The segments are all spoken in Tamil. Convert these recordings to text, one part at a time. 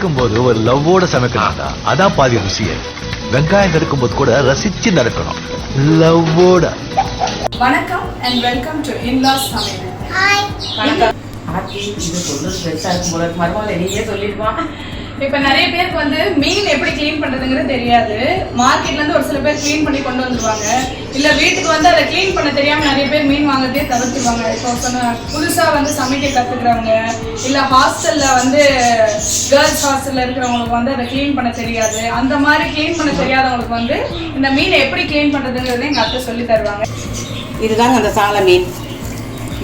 சமைக்கும் போது ஒரு லவ்வோட சமைக்கணும்டா. அதான் பாதி ருசியே வெங்காயம் நறுக்கும் போது கூட ரசிச்சு நறுக்கணும் லவ்வோட. வணக்கம் அண்ட் வெல்கம் டு இன்லாஸ் சமையல். வணக்கம். ஆச்சி இது சொல்றது பெருசா இருக்கும் போல மருமகளை நீயே சொல்லிடுவான் இப்ப நிறைய பேருக்கு வந்து மீன் எப்படி க்ளீன் பண்றதுங்கிறது தெரியாது. மார்க்கெட்ல இருந்து ஒரு சில பேர் க்ளீன் பண்ணி கொண்டு வந்துருவாங்க. இல்ல வீட்டுக்கு வந்து அதை க்ளீன் பண்ண தெரியாம நிறைய பேர் மீன் வாங்குறதே தவிர்த்துருவாங்க. இப்போ சொன்ன புதுசா வந்து சமைக்க கத்துக்கிறாங்க இல்ல ஹாஸ்டல்ல வந்து கேர்ள்ஸ் ஹாஸ்டல்ல இருக்கிறவங்களுக்கு வந்து அதை க்ளீன் பண்ண தெரியாது. அந்த மாதிரி க்ளீன் பண்ண தெரியாதவங்களுக்கு வந்து இந்த மீனை எப்படி க்ளீன் பண்றதுங்கிறத எங்க அத்தை சொல்லி தருவாங்க. இதுதாங்க அந்த சாலை மீன்.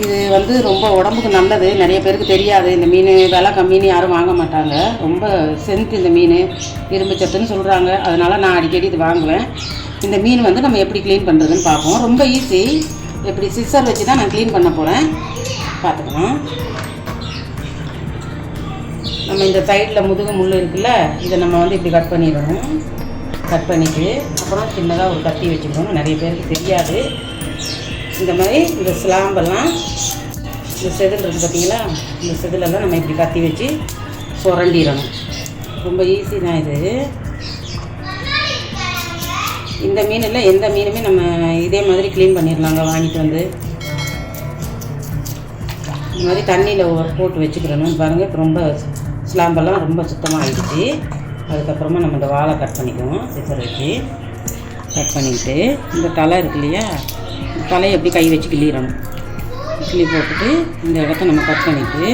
இது வந்து ரொம்ப உடம்புக்கு நல்லது. நிறைய பேருக்கு தெரியாது. இந்த மீன் விலை கம்மின்னு யாரும் வாங்க மாட்டாங்க. ரொம்ப சென்த் இந்த மீன் இரும்பு சத்துன்னு சொல்கிறாங்க அதனால் நான் அடிக்கடி இது வாங்குவேன். இந்த மீன் வந்து நம்ம எப்படி க்ளீன் பண்ணுறதுன்னு பார்ப்போம். ரொம்ப ஈஸி எப்படி சிஸ்ஸர் வச்சு தான் நான் க்ளீன் பண்ண போகிறேன் பார்த்துக்கலாம். நம்ம இந்த சைடில் முதுகு முள் இருக்குல்ல இதை நம்ம வந்து இப்படி கட் பண்ணிடணும். கட் பண்ணிவிட்டு அப்புறம் சின்னதாக ஒரு கத்தி வச்சுக்கணும் நிறைய பேருக்கு தெரியாது. இந்த மாதிரி இந்த ஸ்லாம்பெல்லாம் இந்த செதில் இருக்குது பார்த்தீங்களா இந்த செதிலெல்லாம் நம்ம இப்படி கத்தி வச்சு புரண்டிடணும் ரொம்ப ஈஸி தான் இது. இந்த மீனில் எந்த மீனுமே நம்ம இதே மாதிரி க்ளீன் பண்ணிடலாங்க வாங்கிட்டு வந்து. இந்த மாதிரி தண்ணியில் போட்டு வச்சுக்கிறணும். பாருங்கள் இப்போ ரொம்ப ஸ்லாம்பெல்லாம் ரொம்ப சுத்தமாக ஆயிடுச்சு. அதுக்கப்புறமா நம்ம இந்த வாழை கட் பண்ணிக்குவோம் சிசர் வச்சு. கட் பண்ணிக்கிட்டு இந்த தலை இருக்கு இல்லையா? தலையை எப்படி கை வச்சு கிள்ளிடணும். கிள்ளி போட்டுட்டு இந்த இடத்த நம்ம கட் பண்ணிவிட்டு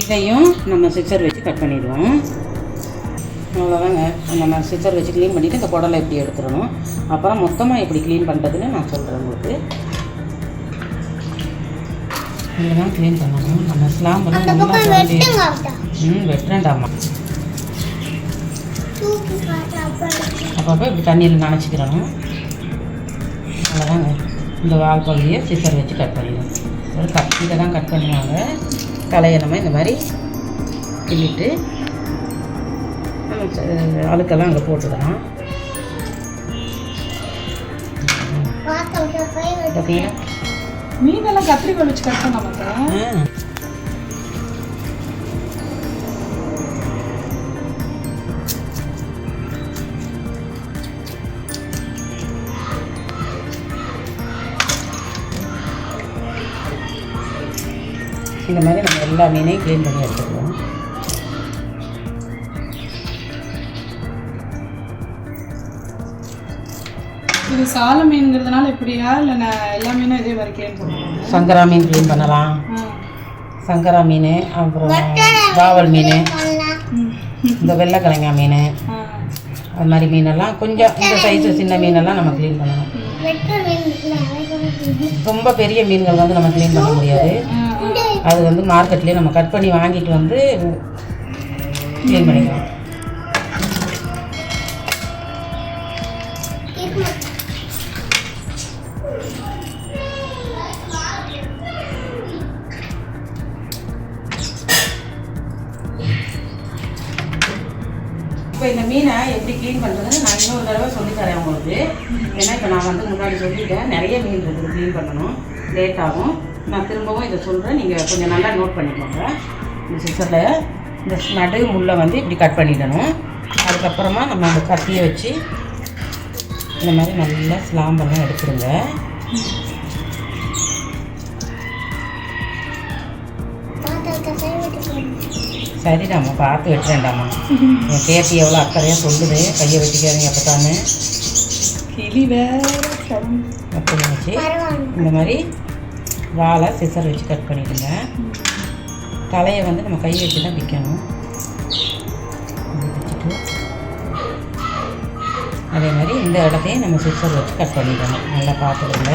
இதையும் நம்ம சிக்ஸர் வச்சு கட் பண்ணிடுவோம். அவ்வளோதாங்க நம்ம சிசர் வச்சு க்ளீன் பண்ணிவிட்டு இந்த குடலை எப்படி எடுத்துடணும். அப்புறம் மொத்தமாக எப்படி க்ளீன் பண்ணுறதுன்னு நான் சொல்கிறேன் உங்களுக்கு. இதெல்லாம் க்ளீன் பண்ணணும். நம்ம ஸ்லாம் பண்ணி நல்லா ம் வெட்டுறேன்டாம்மா. அப்பப்போ இப்படி தண்ணியில் நனைச்சிக்கிறணும். அவ்வளோதாங்க இந்த வால் பகுதியை சிசர் வச்சு கட் பண்ணிடுவோம் ஒரு கத்தியில் தான் கட் பண்ணுவாங்க. தலையை நம்ம இந்த மாதிரி கிள்ளிட்டு நம்ம அழுக்கெல்லாம் அங்கே போட்டுக்கலாம். மீனெல்லாம் கத்திரிக்கோல் வச்சு கட் பண்ண மாட்டேன் இந்த மாதிரி நம்ம எல்லா மீனையும் க்ளீன் பண்ணி எடுத்துக்கலாம் இது சால மீன்ங்கிறதுனால இப்படியா? இல்லை நான் எல்லா மீனும் இதே மாதிரி க்ளீன் பண்ணுவேன் சங்கரா மீன் க்ளீன் பண்ணலாம். சங்கரா மீன் அப்புறம் வாவல் மீன் இந்த வெள்ளைக்கிழங்கா மீன் அது மாதிரி மீனெல்லாம் கொஞ்சம் இந்த சைஸு சின்ன மீனெல்லாம் நம்ம க்ளீன் பண்ணணும் ரொம்ப பெரிய மீன்கள் வந்து நம்ம க்ளீன் பண்ண முடியாது. அது வந்து மார்க்கெட்லேயே நம்ம கட் பண்ணி வாங்கிட்டு வந்து க்ளீன் பண்ணிக்கலாம். இப்போ இந்த மீனை எப்படி க்ளீன் பண்ணுறதுன்னு நான் இன்னொரு தடவை சொல்லித்தரேன் உங்களுக்கு. ஏன்னா இப்போ நான் வந்து முன்னாடி சொல்லிட்டேன் நிறைய மீன் இருக்குது க்ளீன் பண்ணணும். லேட் ஆகும். நான் திரும்பவும் இதை சொல்கிறேன் நீங்கள் கொஞ்சம் நல்லா நோட் பண்ணிக்கோங்க. இந்த சிசரில் இந்த நடு முள்ளை வந்து இப்படி கட் பண்ணிடணும். அதுக்கப்புறமா நம்ம அந்த கத்தியை வச்சு இந்த மாதிரி நல்லா ஸ்லாம்பெல்லாம் எடுத்துருங்க. சரிடாம்மா பார்த்து வெட்டுறேன்டாம்மா. என் பேத்தி எவ்வளோ அக்கறையாக சொல்லுது. கையை வெட்டிக்காதீங்க அப்பத்தான்னு கிளி வேற கிளம்பு. அப்படி வச்சு இந்த மாதிரி வாழை சிசர் வச்சு கட் பண்ணிவிடுங்க தலையை வந்து நம்ம கை வச்சு தான் விற்கணும். அதே மாதிரி இந்த இடத்தையும் நம்ம சிசர் வச்சு கட் பண்ணிடணும். நல்லா பார்த்துடுங்க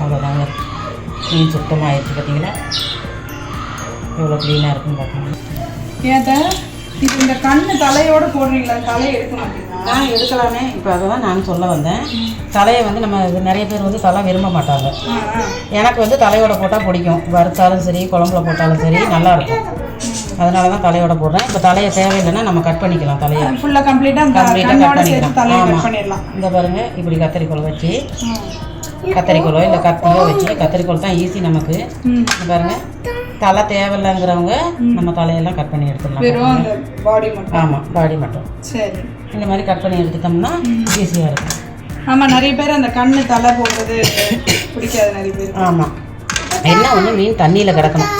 அவ்வளோதாங்க. மீன் சுத்தமாக ஆயிடுச்சு பார்த்தீங்களா? எவ்வளோ க்ளீனாக இருக்குன்னு பார்க்கணும். ஏத்த இது இந்த கண்ணு தலையோட போடுறீங்களா? தலையை எடுக்க மாட்டீங்களா? நான் எடுக்கலாமே இப்போ அதை தான் நான் சொல்ல வந்தேன். தலையை வந்து நம்ம நிறைய பேர் வந்து தலை விரும்ப மாட்டாங்க. ஆ, ஆ. எனக்கு வந்து தலையோட போட்டால் பிடிக்கும். வறுத்தாலும் சரி குழம்புல போட்டாலும் சரி நல்லா இருக்கும். அதனால தான் தலையோட போடுறேன். இப்போ தலையை தேவையில்லைன்னா நம்ம கட் பண்ணிக்கலாம் தலையை. ஃபுல்லா கம்ப்ளீட்டா அந்த கம்ப்ளீட்டாக கண்ணோட கட் பண்ணிக்கலாம் ஆமாம் இந்த பாருங்க இப்படி கத்தரிக்கோல் வச்சு. ம். கத்தரிக்கோலோ இல்லை கத்தியோ வச்சு கத்தரிக்கோல் தான் ஈஸி நமக்கு. ம். இந்த பாருங்க தலை தேவையில்லைங்கிறவங்க நம்ம தலையெல்லாம் கட் பண்ணி எடுத்துடலாம். ஆமாம் பாடி மட்டும். சரி. இந்த மாதிரி கட் பண்ணி எடுத்துட்டோம்னா ஈஸியாக இருக்கும். ஆமா நிறைய பேர் அந்த கண்ணு தலை போடுறது பிடிக்காது நிறைய பேர் ஆமாம் என்ன ஒன்று மீன் தண்ணியில் கிடக்கணும்.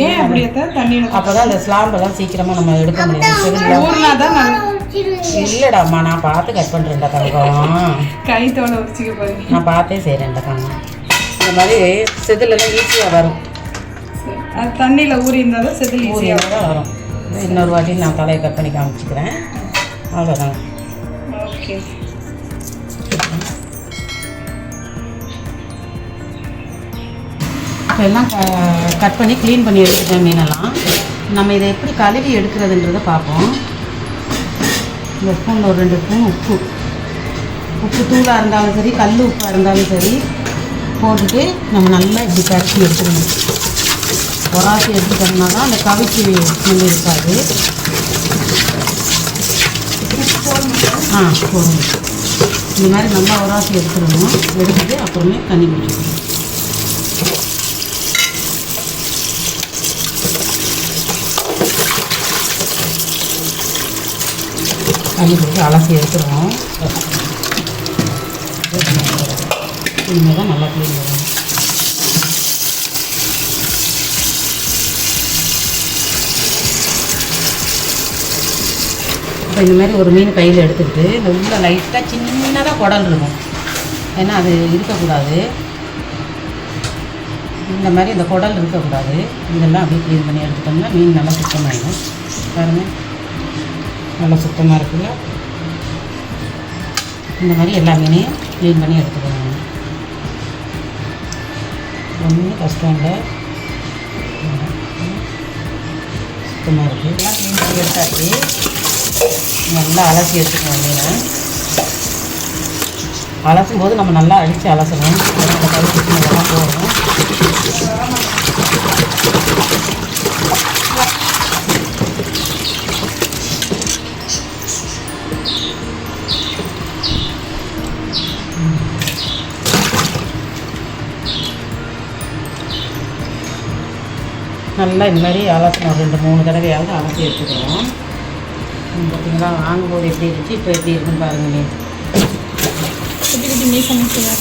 ஏன் அப்படி அத்தை? தண்ணியில அப்போ தான் அந்த ஸ்லாம்பெல்லாம் சீக்கிரமாக நம்ம எடுக்க முடியும். ஊர்னா தான் இல்லைடாம்மா நான் பார்த்து கட் பண்ணுறேன்டா தங்கம் கைத்தோட உரிச்சிக்க போறீங்க நான் பார்த்தே செய்கிறேன்டா தங்கம் இந்த மாதிரி செதிலெல்லாம் ஈஸியாக வரும். அது தண்ணியில ஊறி இருந்தா தான் செதில் ஈஸியா ஊறியாக தான் வரும். இன்னொரு வாட்டி நான் தலையை கட் பண்ணி காமிச்சிக்கிறேன். அவ்வளோதாங்க ஓகே. இப்போ எல்லாம் கட் பண்ணி க்ளீன் பண்ணி எடுத்துட்டேன் மீனெல்லாம். நம்ம இதை எப்படி கழுவி எடுக்கிறதுன்றதை பார்ப்போம். இந்த ஸ்பூனில் ஒரு ரெண்டு ஸ்பூன் உப்பு. உப்பு தூளாக இருந்தாலும் சரி கல் உப்பாக இருந்தாலும் சரி போட்டுட்டு நம்ம நல்லா இப்படி கரைச்சி எடுத்துக்கணும். உராசி எடுத்துட்டோம்னா தான் அந்த கவிச்சி ஸ்மெல் இருக்காது. ஆ போதும். இந்த மாதிரி நல்லா உராசி எடுத்துடணும். எடுத்துட்டு அப்புறமே தண்ணி குடிச்சிக்கணும் தண்ணி போட்டு அலசி எடுத்துருவோம். இனிமேல் தான் நல்லா க்ளீன் பண்ணுவோம் இப்போ இந்த மாதிரி ஒரு மீன் கையில் எடுத்துக்கிட்டு இந்த உள்ள லைட்டாக சின்னதாக குடல் இருக்கும். ஏன்னா அது இருக்கக்கூடாது. இந்த மாதிரி இந்த குடல் இருக்கக்கூடாது. இதெல்லாம் அப்படியே க்ளீன் பண்ணி எடுத்துட்டோம்னா மீன் நல்லா சுத்தமாகிடும் பாருங்கள் நல்லா சுத்தமாக இருக்குல்ல? இந்த மாதிரி எல்லா மீனையும் க்ளீன் பண்ணி எடுத்துக்கணும் ஒன்றும் கஷ்டம் இல்லை. சுத்தமாக இருக்குது எல்லாம் க்ளீன் பண்ணி எடுத்தாச்சு. நல்லா அலசி எடுத்துக்கணும் மீனை. அலசும் போது நம்ம நல்லா அடித்து அலசணும். அந்த கழுத்து நல்லா இந்த மாதிரி அலசணும் ரெண்டு மூணு தடவையாவது அலசி எடுத்துக்கிறோம். பார்த்தீங்களா வாங்கும்போது எப்படி இருந்துச்சு? இப்போ எப்படி இருக்குன்னு பாருங்களேன். குட்டி குட்டி மீசை மீசையா?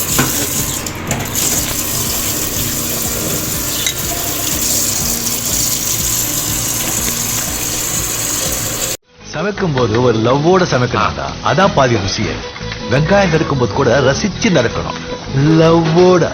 சமைக்கும் போது ஒரு லவ்வோட சமைக்கணும்டா. அதான் பாதி ருசியே. வெங்காயம் நறுக்கும் போது கூட ரசிச்சு நறுக்கணும். லவ்வோட.